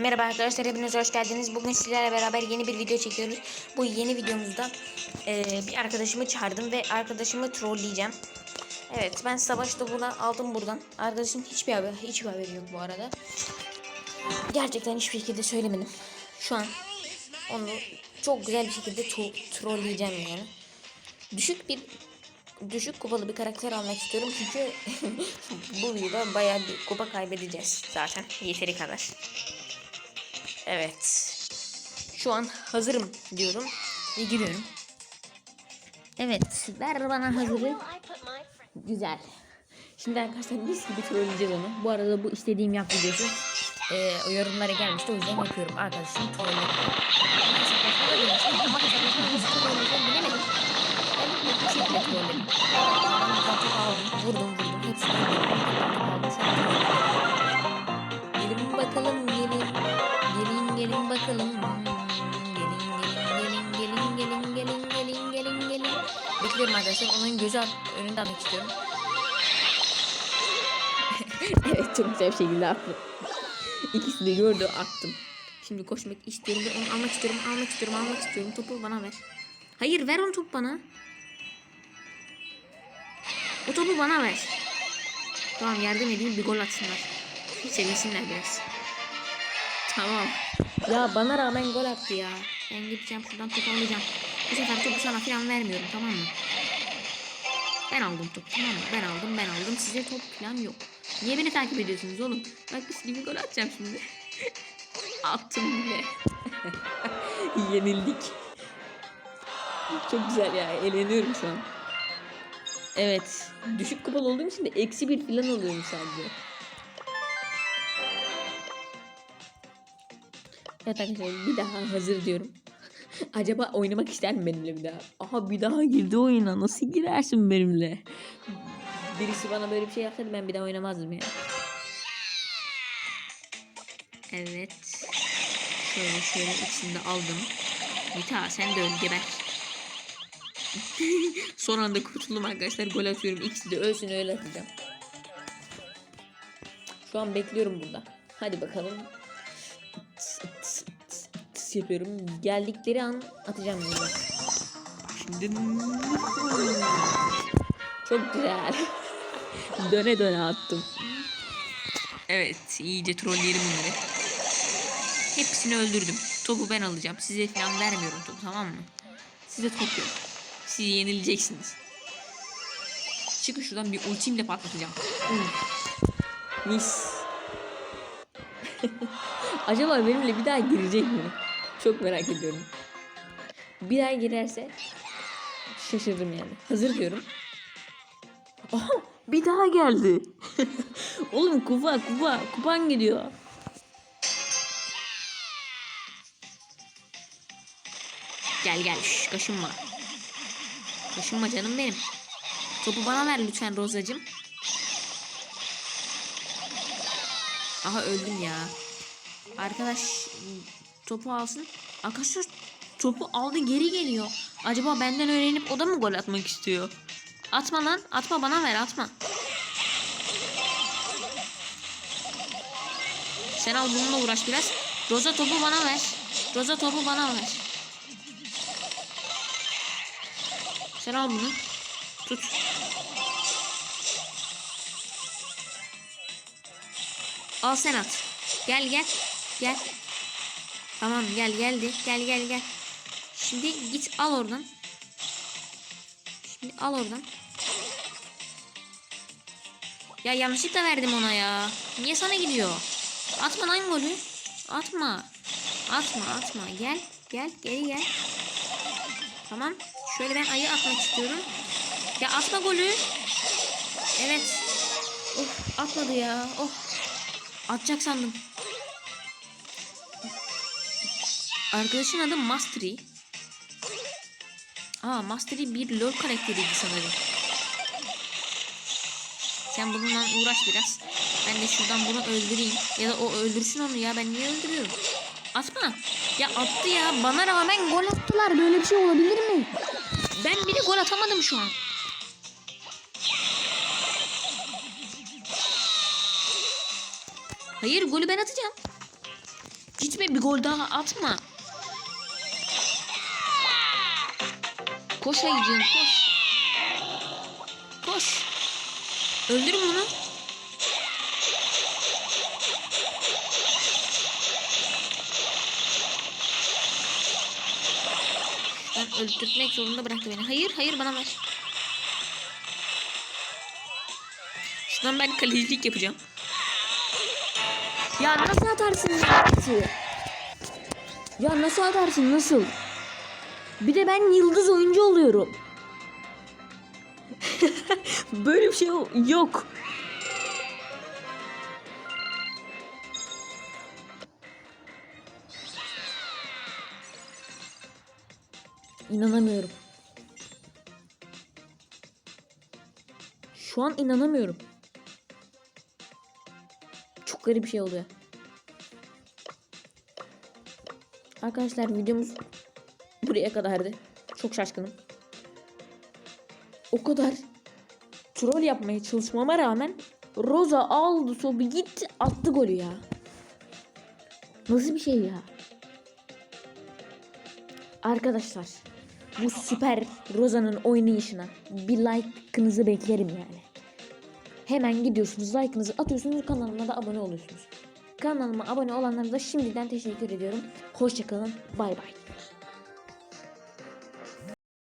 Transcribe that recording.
Merhaba arkadaşlar hepiniz hoş geldiniz. Bugün sizlerle beraber yeni bir video çekiyoruz. Bu yeni videomuzda eee, bir arkadaşımı çağırdım ve arkadaşımı trolleyeceğim. Evet ben savaşta buna aldım buradan. Arkadaşım hiçbir haber, hiçbir haberi yok bu arada. Gerçekten hiçbir şekilde söylemedim. Şu an onu çok güzel bir şekilde trolleyeceğim yani. Düşük bir düşük kupalı bir karakter almak istiyorum çünkü bu videoda bayağı bir kupa kaybedeceğiz zaten yeteri kadar. Evet. Şu an hazırım diyorum ve giriyorum. Evet, ver bana hazırı. Güzel. Şimdi arkadaşlar mis gibi trolleyeceğiz onu. Bu arada bu istediğim yap videosu e, yorumlara gelmişti. O yüzden yapıyorum. Arkadaşım trolledim. Bakalım. Gelin gelin gelin gelin gelin gelin gelin gelin. Bekliyorum arkadaşlar. Onun gözü önünde atmak istiyorum. evet çok güzel bir şekilde attım. İkisini de gördü attım. Şimdi koşmak istiyorum ve onu almak istiyorum, almak istiyorum, almak istiyorum. Topu bana ver. Hayır ver onu top bana. O topu bana ver. Tamam yardım edeyim bir gol atsınlar. Sevinsinler biraz. Tamam. Ya bana rağmen gol attı ya. Ben gideceğim şuradan top alacağım. Bu sefer topu sana falan vermiyorum tamam mı? Ben aldım topu tamam mı? Ben aldım ben aldım. Size top falan yok. Niye beni takip ediyorsunuz oğlum? Bak biz gibi gol atacağım şimdi. Attım bile. Yenildik. Çok güzel ya. Eğleniyorum şu an. Evet. Düşük kupalı olduğum için de eksi bir falan oluyorum sadece. Arkadaşlar bir daha hazır diyorum. Acaba oynamak ister mi benimle bir daha? Aha bir daha girdi oyuna. Nasıl girersin benimle? Birisi bana böyle bir şey yapsaydı ben bir daha oynamazdım ya. Evet. Şöyle şöyle içinde aldım. Vita sen de öl geber. Son anda kurtuldum arkadaşlar. Gol atıyorum. İkisi de ölsün öyle atacağım. Şu an bekliyorum burada. Hadi bakalım. Tıs yapıyorum. Geldikleri an atacağım bunu. Şimdi çok güzel. döne döne attım. Evet, iyice trolleyelim bunları. Hepsini öldürdüm. Topu ben alacağım. Size falan vermiyorum topu tamam mı? Size top yok. Siz yenileceksiniz. Çıkın şuradan bir ultimle patlatacağım. Mis. Acaba benimle bir daha girecek mi? Çok merak ediyorum. Bir daha girerse şaşırdım yani. Hazır diyorum. Aha bir daha geldi. Oğlum kupa kupa kupan gidiyor. Gel gel şş, kaşınma. Kaşınma canım benim. Topu bana ver lütfen Rozacığım. Aha öldüm ya. Arkadaş topu alsın. Arkadaşlar topu aldı geri geliyor. Acaba benden öğrenip o da mı gol atmak istiyor? Atma lan. Atma bana ver atma. Sen al bununla uğraş biraz. Roza topu bana ver. Roza topu bana ver. Sen al bunu. Tut. Al sen at. Gel gel. Gel. Tamam gel geldi. Gel gel gel. Şimdi git al oradan. Şimdi al oradan. Ya yanlışlıkla verdim ona ya. Niye sana gidiyor? Atma lan golü. Atma. Atma atma. Gel. Gel geri gel. Tamam. Şöyle ben ayı atmak istiyorum. Ya atma golü. Evet. Of atmadı ya. Of. Atacak sandım. Arkadaşın adı Mastery. Aa Mastery bir LoL karakteriydi sanırım. Sen bununla uğraş biraz. Ben de şuradan bunu öldüreyim. Ya da o öldürsün onu ya. Ben niye öldürüyorum? Atma. Ya attı ya. Bana rağmen gol attılar. Böyle bir şey olabilir mi? Ben bile gol atamadım şu an. Hayır golü ben atacağım. Gitme bir gol daha atma. Koş ayıcığım koş. Koş. Öldürün bunu. Ben öldürmek zorunda bıraktı beni. Hayır hayır bana ver. Şuradan ben kalecilik yapacağım. Ya nasıl atarsın ya? Ya nasıl atarsın nasıl? Bir de ben yıldız oyuncu oluyorum. Böyle bir şey yok. İnanamıyorum. Şu an inanamıyorum. Çok garip bir şey oluyor. Arkadaşlar videomuz buraya kadardı. Çok şaşkınım. O kadar troll yapmaya çalışmama rağmen Rosa aldı sobu gitti attı golü ya. Nasıl bir şey ya? Arkadaşlar bu süper Rosa'nın oynayışına bir like'ınızı beklerim yani. Hemen gidiyorsunuz like'ınızı atıyorsunuz kanalıma da abone oluyorsunuz. Kanalıma abone olanlara da şimdiden teşekkür ediyorum. Hoşçakalın bay bay.